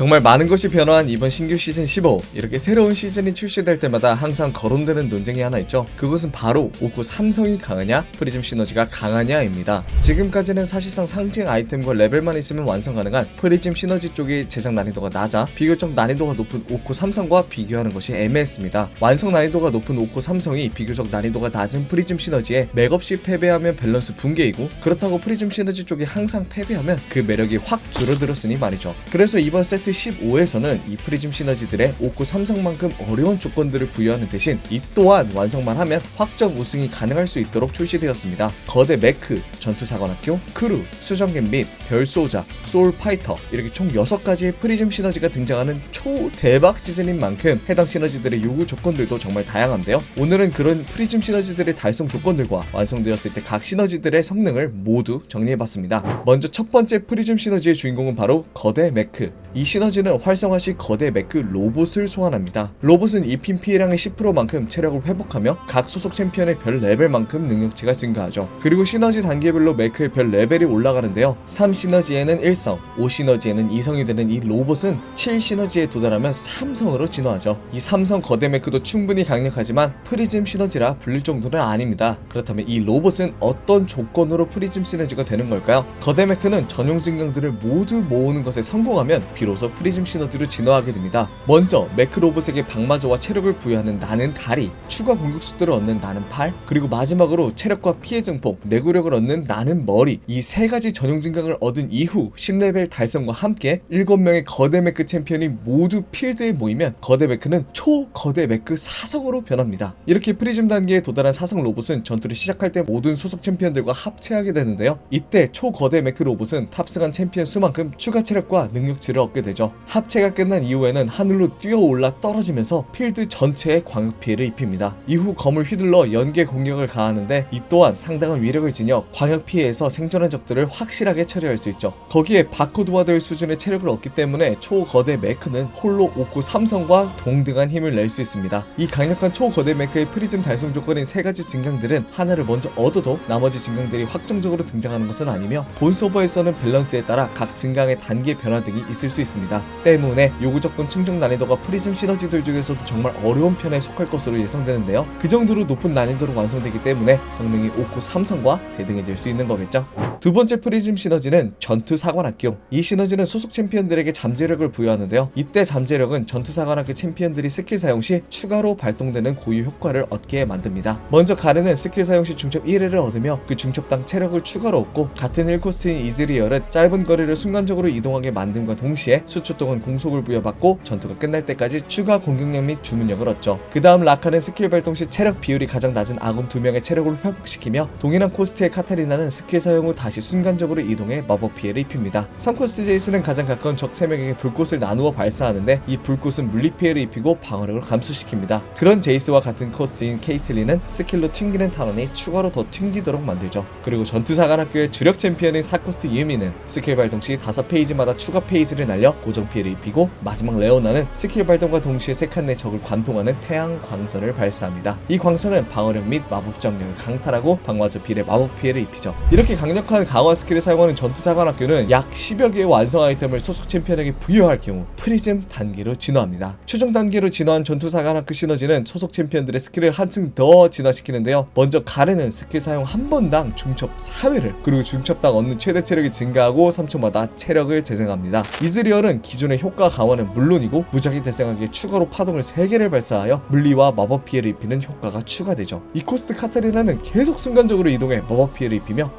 정말 많은 것이 변화한 이번 신규 시즌 15 이렇게 새로운 시즌이 출시될 때마다 항상 거론되는 논쟁이 하나 있죠. 그것은 바로 오코 삼성이 강하냐 프리즘 시너지가 강하냐입니다. 지금까지는 사실상 상징 아이템과 레벨만 있으면 완성 가능한 프리즘 시너지 쪽이 제작 난이도가 낮아 비교적 난이도가 높은 오코 삼성과 비교하는 것이 애매했습니다. 완성 난이도가 높은 오코 삼성이 비교적 난이도가 낮은 프리즘 시너지에 맥없이 패배하면 밸런스 붕괴이고 그렇다고 프리즘 시너지 쪽이 항상 패배하면 그 매력이 확 줄어들었으니 말이죠. 그래서 이번 세트 15에서는 이 프리즘 시너지들의 오코 삼성만큼 어려운 조건들을 부여하는 대신 이 또한 완성만 하면 확정 우승이 가능할 수 있도록 출시되었습니다. 거대 매크, 전투사관학교, 크루, 수정겜 및 별소자, 소울 파이터 이렇게 총 6가지의 프리즘 시너지가 등장하는 초대박 시즌인 만큼 해당 시너지들의 요구 조건들도 정말 다양한데요. 오늘은 그런 프리즘 시너지들의 달성 조건들과 완성되었을 때 각 시너지들의 성능을 모두 정리해봤습니다. 먼저 첫 번째 프리즘 시너지의 주인공은 바로 거대 매크. 이 시너지는 활성화 시 거대 매크 로봇을 소환합니다. 로봇은 입힌 피해량의 10%만큼 체력을 회복하며 각 소속 챔피언의 별 레벨만큼 능력치가 증가하죠. 그리고 시너지 단계별로 매크의 별 레벨이 올라가는데요. 3 시너지에는 1성, 5 시너지에는 2성이 되는 이 로봇은 7 시너지에 도달하면 3성으로 진화하죠. 이 3성 거대 매크도 충분히 강력하지만 프리즘 시너지라 불릴 정도는 아닙니다. 그렇다면 이 로봇은 어떤 조건으로 프리즘 시너지가 되는 걸까요? 거대 매크는 전용 증강들을 모두 모으는 것에 성공하면 비로소 프리즘 시너지로 진화하게 됩니다. 먼저 매크 로봇에게 방마저와 체력을 부여하는 나는 다리, 추가 공격 속도를 얻는 나는 팔, 그리고 마지막으로 체력과 피해 증폭, 내구력을 얻는 나는 머리 이 세 가지 전용 증강을 얻은 이후 10레벨 달성과 함께 7명의 거대 매크 챔피언이 모두 필드에 모이면 거대 매크는 초거대 매크 사성으로 변합니다. 이렇게 프리즘 단계에 도달한 사성 로봇은 전투를 시작할 때 모든 소속 챔피언들과 합체하게 되는데요. 이때 초거대 매크 로봇은 탑승한 챔피언 수만큼 추가 체력과 능력치를 얻게 되죠. 합체가 끝난 이후에는 하늘로 뛰어올라 떨어지면서 필드 전체에 광역 피해를 입힙니다. 이후 검을 휘둘러 연계 공격을 가하는데 이 또한 상당한 위력을 지녀 광역 피해에서 생존한 적들을 확실하게 처리할 수 있죠. 거기에 바코드와 될 수준의 체력을 얻기 때문에 초거대 매크는 홀로 오코 삼성과 동등한 힘을 낼 수 있습니다. 이 강력한 초거대 매크의 프리즘 달성 조건인 세 가지 증강들은 하나를 먼저 얻어도 나머지 증강들이 확정적으로 등장하는 것은 아니며 본 서버에서는 밸런스에 따라 각 증강의 단계 변화 등이 있을 수 있습니다. 때문에 요구 조건 충족 난이도가 프리즘 시너지들 중에서도 정말 어려운 편에 속할 것으로 예상되는데요. 그 정도로 높은 난이도로 완성되기 때문에 성능이 오코 삼성과 대등해질 수 있는 거겠죠. 두 번째 프리즘 시너지는 전투 사관학교. 이 시너지는 소속 챔피언들에게 잠재력을 부여하는데요. 이때 잠재력은 전투 사관학교 챔피언들이 스킬 사용 시 추가로 발동되는 고유 효과를 얻게 만듭니다. 먼저 가르는 스킬 사용 시 중첩 1회를 얻으며 그 중첩당 체력을 추가로 얻고 같은 1코스트인 이즈리얼은 짧은 거리를 순간적으로 이동하게 만듦과 동시에 수초 동안 공속을 부여받고 전투가 끝날 때까지 추가 공격력 및 주문력을 얻죠. 그 다음 라카는 스킬 발동 시 체력 비율이 가장 낮은 아군 2명의 체력을 회복시키며 동일한 코스트의 카타리나는 스킬 사용 후 다시 순간적으로 이동해 마법 피해를 입힙니다. 3코스트 제이스는 가장 가까운 적 3명에게 불꽃을 나누어 발사하는데 이 불꽃은 물리 피해를 입히고 방어력을 감소시킵니다. 그런 제이스와 같은 코스트인 케이틀리는 스킬로 튕기는 탄원이 추가로 더 튕기도록 만들죠. 그리고 전투사관학교의 주력 챔피언인 4코스트 유미는 스킬 발동 시 5페이지마다 추가 페이지를 날려 고정 피해를 입히고 마지막 레오나는 스킬 발동과 동시에 세 칸 내 적을 관통하는 태양 광선을 발사합니다. 이 광선은 방어력 및 마법 정력을 강탈하고 방마저 빌의 마법 피해를 입히죠. 이렇게 강력한 강화 스킬을 사용하는 전투사관학교는 약 10여 개의 완성 아이템을 소속 챔피언에게 부여할 경우 프리즘 단계로 진화합니다. 최종 단계로 진화한 전투사관학교 시너지는 소속 챔피언들의 스킬을 한층 더 진화시키는데요. 먼저 가레는 스킬 사용 한 번당 중첩 4회를 그리고 중첩당 얻는 최대 체력이 증가하고 3초마다 체력을 재생합니다. 이즈리 얼은 기존의 효과 강화는 물론이고 무작위 대생하기에 추가로 파동을 3개를 발사하여 물리와 마법 피해를 입히는 효과가 추가되죠. 이 코스트 카타리나는 계속 순간적으로 이동해 마법 피해를 입히며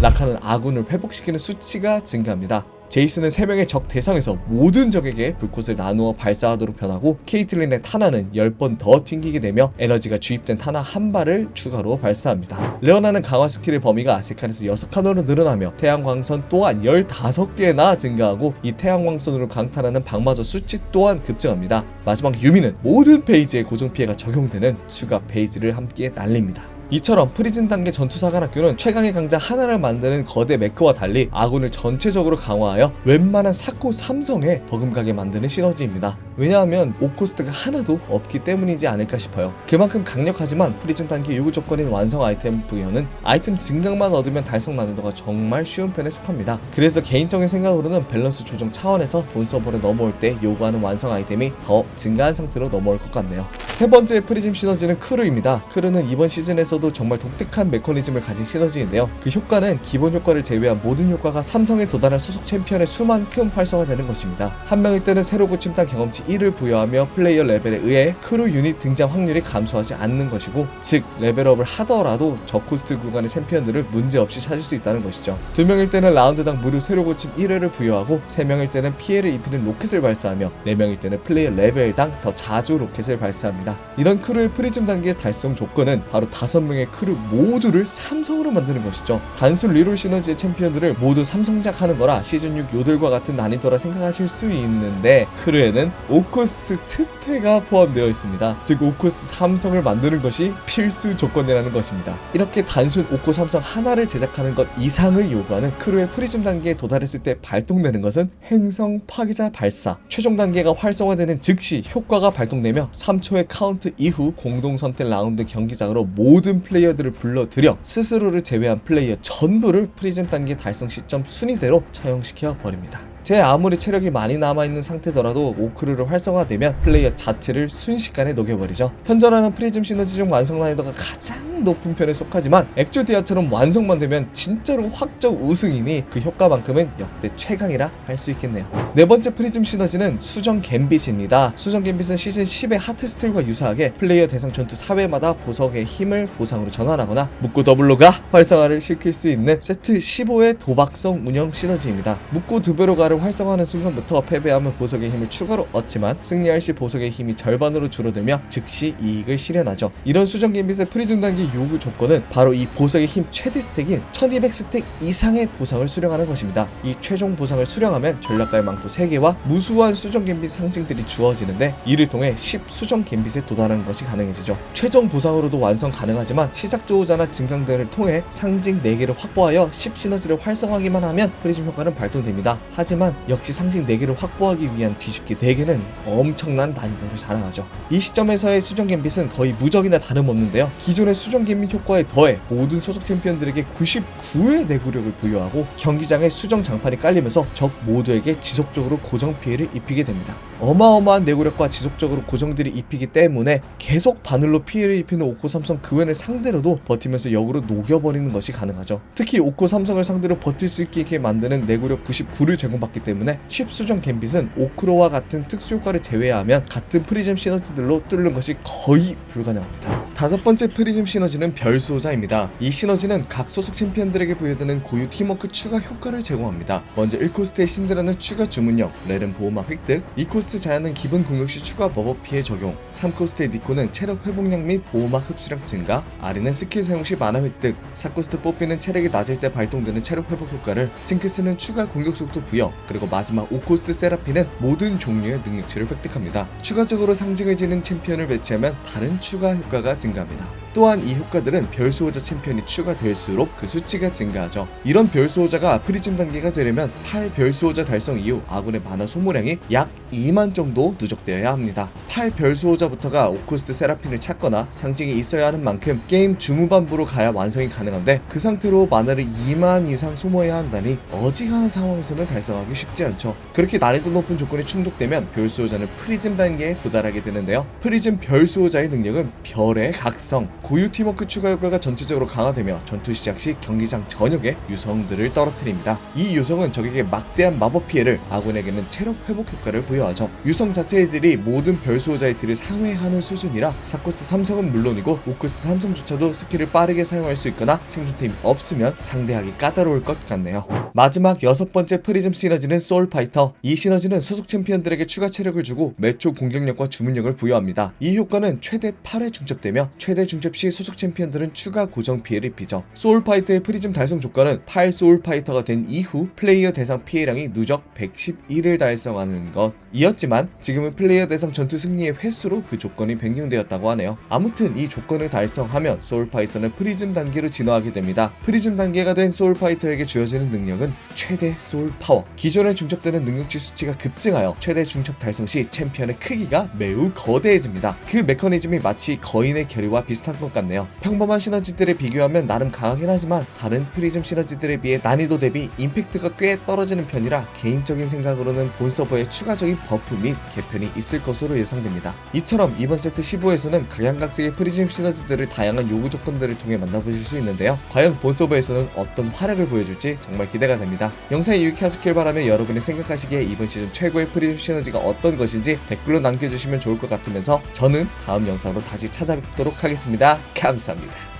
라카는 아군을 회복시키는 수치가 증가합니다. 제이스는 3명의 적 대상에서 모든 적에게 불꽃을 나누어 발사하도록 변하고 케이틀린의 타나는 10번 더 튕기게 되며 에너지가 주입된 타나 한 발을 추가로 발사합니다. 레오나는 강화 스킬의 범위가 3칸에서 6칸으로 늘어나며 태양광선 또한 15개나 증가하고 이 태양광선으로 강탈하는 방마저 수치 또한 급증합니다. 마지막 유미는 모든 페이지에 고정 피해가 적용되는 추가 페이지를 함께 날립니다. 이처럼 프리즌 단계 전투사관학교는 최강의 강자 하나를 만드는 거대 메크와 달리 아군을 전체적으로 강화하여 웬만한 사코 삼성에 버금가게 만드는 시너지입니다. 왜냐하면 오코스트가 하나도 없기 때문이지 않을까 싶어요. 그만큼 강력하지만 프리즘 단계 요구 조건인 완성 아이템 부여는 아이템 증강만 얻으면 달성 난이도가 정말 쉬운 편에 속합니다. 그래서 개인적인 생각으로는 밸런스 조정 차원에서 본 서버를 넘어올 때 요구하는 완성 아이템이 더 증가한 상태로 넘어올 것 같네요. 세 번째 프리즘 시너지는 크루입니다. 크루는 이번 시즌에 서도 정말 독특한 메커니즘을 가진 시너지인데요. 그 효과는 기본 효과를 제외한 모든 효과가 삼성에 도달한 소속 챔피언의 수만큼 활성화되는 것입니다. 한 명일 때는 새로 고침단 경험치 1을 부여하며 플레이어 레벨에 의해 크루 유닛 등장 확률이 감소하지 않는 것이고 즉 레벨업을 하더라도 저코스트 구간의 챔피언들을 문제없이 찾을 수 있다는 것이죠. 두 명일 때는 라운드당 무료 새로 고침 1회를 부여하고 세 명일 때는 피해를 입히는 로켓을 발사하며 네 명일 때는 플레이어 레벨당 더 자주 로켓을 발사합니다. 이런 크루의 프리즘 단계의 달성 조건은 바로 다섯 명의 크루 모두를 삼성으로 만드는 것이죠. 단순 리롤 시너지의 챔피언들을 모두 삼성작 하는 거라 시즌 6 요들과 같은 난이도라 생각하실 수 있는데 크루에는 오코스트 특패가 포함되어 있습니다. 즉 오코스 삼성을 만드는 것이 필수 조건이라는 것입니다. 이렇게 단순 오코 삼성 하나를 제작하는 것 이상을 요구하는 크루의 프리즘 단계에 도달했을 때 발동되는 것은 행성 파괴자 발사. 최종 단계가 활성화되는 즉시 효과가 발동되며 3초의 카운트 이후 공동 선택 라운드 경기장으로 모든 플레이어들을 불러들여 스스로를 제외한 플레이어 전부를 프리즘 단계 달성 시점 순위대로 처형시켜 버립니다. 제 아무리 체력이 많이 남아있는 상태더라도 오크루를 활성화되면 플레이어 자체를 순식간에 녹여버리죠. 현존하는 프리즘 시너지 중 완성 난이도가 가장 높은 편에 속하지만 엑조디아처럼 완성만 되면 진짜로 확정 우승이니 그 효과만큼은 역대 최강이라 할 수 있겠네요. 네 번째 프리즘 시너지는 수정 갬빗입니다. 수정 갬빗은 시즌 10의 하트 스틸과 유사하게 플레이어 대상 전투 4회마다 보석의 힘을 보상으로 전환하거나 묶고 더블로가 활성화를 시킬 수 있는 세트 15의 도박성 운영 시너지입니다. 묶고 드베로가를 활성화하는 순간부터 패배하면 보석의 힘을 추가로 얻지만 승리할 시 보석의 힘이 절반으로 줄어들며 즉시 이익을 실현하죠. 이런 수정 갬빗의 프리즘 단계 요구 조건은 바로 이 보석의 힘 최대 스택인 1200 스택 이상의 보상을 수령하는 것입니다. 이 최종 보상을 수령하면 전략가의 망토 3개와 무수한 수정 갬빗 상징들이 주어지는데 이를 통해 10 수정 갬빗에 도달하는 것이 가능해지죠. 최종 보상으로도 완성 가능하지만 시작 조우자나 증강들을 통해 상징 4개를 확보하여 10 시너지를 활성화하기만 하면 프리즘 효과는 발동됩니다. 하지만 역시 상징 4개를 확보하기 위한 뒤집기 4개는 엄청난 난이도를 자랑하죠. 이 시점에서의 수정 갬빗은 거의 무적이나 다름없는데요. 기존의 수정 갬빗 효과에 더해 모든 소속 챔피언들에게 99의 내구력을 부여하고 경기장에 수정 장판이 깔리면서 적 모두에게 지속적으로 고정 피해를 입히게 됩니다. 어마어마한 내구력과 지속적으로 고정들이 입히기 때문에 계속 바늘로 피해를 입히는 오코 삼성 그웬을 상대로도 버티면서 역으로 녹여버리는 것이 가능하죠. 특히 오코 삼성을 상대로 버틸 수 있게 만드는 내구력 99를 제공받 기 때문에 10수정 갬빗은 오크로와 같은 특수 효과를 제외하면 같은 프리즘 시너지들로 뚫는 것이 거의 불가능합니다. 다섯 번째 프리즘 시너지는 별수호자입니다. 이 시너지는 각 소속 챔피언들에게 부여되는 고유 팀워크 추가 효과를 제공합니다. 먼저 1코스트의 신드라는 추가 주문력, 렐은 보호막 획득, 2코스트 자야는 기본 공격 시 추가 버버 피해 적용, 3코스트의 니코는 체력 회복량 및 보호막 흡수량 증가, 아리는 스킬 사용 시 만화 획득, 4코스트 뽀삐는 체력이 낮을 때 발동되는 체력 회복 효과를, 징크스는 추가 공격 속도 부여, 그리고 마지막 5코스트 세라피는 모든 종류의 능력치를 획득합니다. 추가적으로 상징을 지닌 챔피언을 배치하면 다른 추가 효과가 증가합니다. 또한 이 효과들은 별수호자 챔피언이 추가될수록 그 수치가 증가하죠. 이런 별수호자가 프리즘 단계가 되려면 8 별수호자 달성 이후 아군의 만화 소모량이 약 2만 정도 누적되어야 합니다. 8 별수호자부터가 오코스트 세라핀을 찾거나 상징이 있어야 하는 만큼 게임 중후반부로 가야 완성이 가능한데 그 상태로 만화를 2만 이상 소모해야 한다니 어지간한 상황에서는 달성하기 쉽지 않죠. 그렇게 난이도 높은 조건이 충족되면 별 수호자는 프리즘 단계에 도달하게 되는데요. 프리즘 별 수호자의 능력은 별의 각성, 고유 팀워크 추가 효과가 전체적으로 강화되며 전투 시작 시 경기장 전역에 유성들을 떨어뜨립니다. 이 유성은 적에게 막대한 마법 피해를 아군에게는 체력 회복 효과를 부여하죠. 유성 자체의 딜이 모든 별 수호자의 딜을 상회하는 수준이라 사코스 삼성은 물론이고 오코스 삼성조차도 스킬을 빠르게 사용할 수 있거나 생존템이 없으면 상대하기 까다로울 것 같네요. 마지막 여섯 번째 프리즘 시너지는 소울 파이터. 이 시너지는 소속 챔피언들에게 추가 체력을 주고 매초 공격력과 주문력을 부여합니다. 이 효과는 최대 8회 중첩되며 최대 중첩 시 소속 챔피언들은 추가 고정 피해를 입히죠. 소울 파이터의 프리즘 달성 조건은 8 소울 파이터가 된 이후 플레이어 대상 피해량이 누적 111을 달성하는 것 이었지만 지금은 플레이어 대상 전투 승리의 횟수로 그 조건이 변경되었다고 하네요. 아무튼 이 조건을 달성하면 소울 파이터는 프리즘 단계로 진화하게 됩니다. 프리즘 단계가 된 소울 파이터에게 주어지는 능력은 최대 소울 파워. 기존에 중첩되는 능력치 수치가 급증하여 최대 중첩 달성 시 챔피언의 크기가 매우 거대해집니다. 그 메커니즘이 마치 거인의 결의와 비슷한 것 같네요. 평범한 시너지들에 비교하면 나름 강하긴 하지만 다른 프리즘 시너지들에 비해 난이도 대비 임팩트가 꽤 떨어지는 편이라 개인적인 생각으로는 본 서버에 추가적인 버프 및 개편이 있을 것으로 예상됩니다. 이처럼 이번 세트 15에서는 각양각색의 프리즘 시너지들을 다양한 요구 조건들을 통해 만나보실 수 있는데요. 과연 본 서버에서는 어떤 활약을 보여줄지 정말 기대가 됩니다. 영상이 유익하셨길 바라며 여러분이 생각하시기에 이번 시즌 최고의 프리즘 시너지가 어떤 것인지 댓글로 남겨주시면 좋을 것 같으면서 저는 다음 영상으로 다시 찾아뵙도록 하겠습니다. 감사합니다.